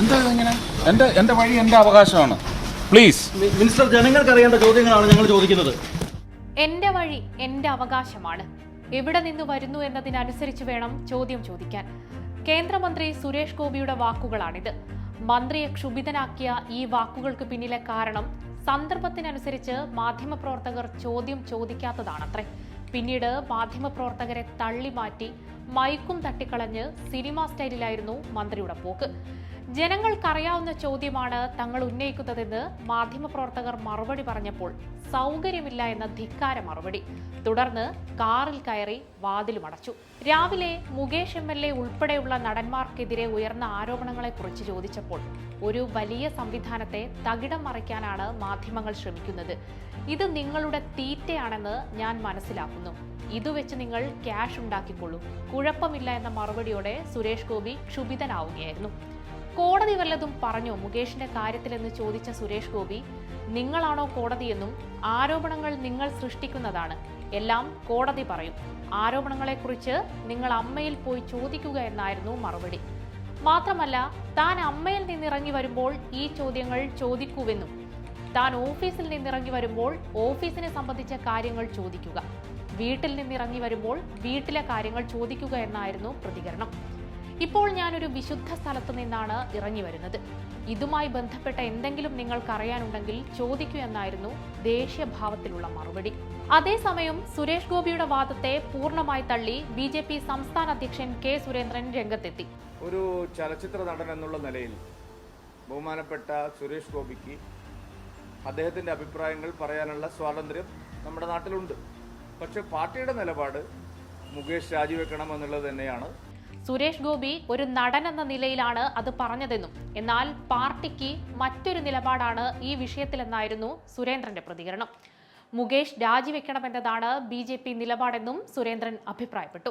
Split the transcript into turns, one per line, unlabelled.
എന്താ ഇങ്ങനെ എന്റെ എന്റെ വഴി എന്റെ അവകാശമാണ്. പ്ലീസ്
മിനിസ്റ്റർ ജനങ്ങൾക്ക് അറിയേണ്ട ചോദ്യങ്ങളാണ് ഞങ്ങൾ ചോദിക്കുന്നത്.
എന്റെ വഴി എന്റെ അവകാശമാണ്. എവിടെ നിന്ന് വരുന്നു എന്നതിനനുസരിച്ച് വേണം ചോദ്യം ചോദിക്കാൻ. കേന്ദ്രമന്ത്രി സുരേഷ് ഗോപിയുടെ വാക്കുകളാണിത്. മന്ത്രിയെ ക്ഷുഭിതനാക്കിയ ഈ വാക്കുകൾക്ക് പിന്നിലെ കാരണം സന്ദർഭത്തിനനുസരിച്ച് മാധ്യമപ്രവർത്തകർ ചോദ്യം ചോദിക്കാത്തതാണത്രേ. പിന്നീട് മാധ്യമപ്രവർത്തകരെ തള്ളി മാറ്റി മൈക്കും തട്ടിക്കളഞ്ഞ് സിനിമാ സ്റ്റൈലിലായിരുന്നു മന്ത്രിയുടെ പോക്ക്. ജനങ്ങൾക്കറിയാവുന്ന ചോദ്യമാണ് തങ്ങൾ ഉന്നയിക്കുന്നതെന്ന് മാധ്യമപ്രവർത്തകർ മറുപടി പറഞ്ഞപ്പോൾ സൗകര്യമില്ല എന്ന ധിക്കാര മറുപടി. തുടർന്ന് കാറിൽ കയറി വാതിലുമടച്ചു രാവിലെ മുകേഷ് എം എൽ എ ഉൾപ്പെടെയുള്ള നടന്മാർക്കെതിരെ ഉയർന്ന ആരോപണങ്ങളെക്കുറിച്ച് ചോദിച്ചപ്പോൾ ഒരു വലിയ സംവിധാനത്തെ തകിടം മറിക്കാനാണ് മാധ്യമങ്ങൾ ശ്രമിക്കുന്നത്. ഇത് നിങ്ങളുടെ തീറ്റയാണെന്ന് ഞാൻ മനസ്സിലാക്കുന്നു. ഇത് വെച്ച് നിങ്ങൾ ക്യാഷ് ഉണ്ടാക്കിക്കൊള്ളൂ. കുഴപ്പമില്ല എന്ന മറുപടിയോടെ സുരേഷ് ഗോപി ക്ഷുഭിതനാവുകയായിരുന്നു. കോടതി വല്ലതും പറഞ്ഞോ മുകേഷിന്റെ കാര്യത്തിലെന്ന് ചോദിച്ച സുരേഷ് ഗോപി നിങ്ങളാണോ കോടതിയെന്നും ആരോപണങ്ങൾ നിങ്ങൾ സൃഷ്ടിക്കുന്നതാണ് എല്ലാം കോടതി പറയും. ആരോപണങ്ങളെക്കുറിച്ച് നിങ്ങൾ അമ്മയിൽ പോയി ചോദിക്കുക എന്നായിരുന്നു മറുപടി. മാത്രമല്ല താൻ അമ്മയിൽ നിന്നിറങ്ങി വരുമ്പോൾ ഈ ചോദ്യങ്ങൾ ചോദിക്കൂവെന്നും താൻ ഓഫീസിൽ നിന്നിറങ്ങി വരുമ്പോൾ ഓഫീസിനെ സംബന്ധിച്ച കാര്യങ്ങൾ ചോദിക്കുക. വീട്ടിൽ നിന്നിറങ്ങി വരുമ്പോൾ വീട്ടിലെ കാര്യങ്ങൾ ചോദിക്കുക എന്നായിരുന്നു പ്രതികരണം. ഇപ്പോൾ ഞാനൊരു വിശുദ്ധ സ്ഥലത്ത് നിന്നാണ് ഇറങ്ങി വരുന്നത്. ഇതുമായി ബന്ധപ്പെട്ട എന്തെങ്കിലും നിങ്ങൾക്ക് അറിയാനുണ്ടെങ്കിൽ ചോദിക്കൂ എന്നായിരുന്നു ദേഷ്യഭാവത്തിലുള്ള മറുപടി. അതേസമയം സുരേഷ് ഗോപിയുടെ വാദത്തെ പൂർണമായി തള്ളി ബി ജെ പി സംസ്ഥാന അധ്യക്ഷൻ കെ സുരേന്ദ്രൻ രംഗത്തെത്തി.
ഒരു ചലച്ചിത്ര നടൻ എന്നുള്ള നിലയിൽ ബഹുമാനപ്പെട്ട സുരേഷ് ഗോപിക്ക് അദ്ദേഹത്തിന്റെ അഭിപ്രായങ്ങൾ പറയാനുള്ള സ്വാതന്ത്ര്യം നമ്മുടെ നാട്ടിലുണ്ട്. പക്ഷെ പാർട്ടിയുടെ നിലപാട് മുകേഷ് രാജിവെക്കണം എന്നുള്ളത് തന്നെയാണ്.
സുരേഷ് ഗോപി ഒരു നടൻ എന്ന നിലയിലാണ് അത് പറഞ്ഞതെന്നും എന്നാൽ പാർട്ടിക്ക് മറ്റൊരു നിലപാടാണ് ഈ വിഷയത്തിലെന്നായിരുന്നു സുരേന്ദ്രന്റെ പ്രതികരണം. മുകേഷ് രാജിവെക്കണമെന്നതാണ് ബി ജെ പി നിലപാടെന്നും സുരേന്ദ്രൻ അഭിപ്രായപ്പെട്ടു.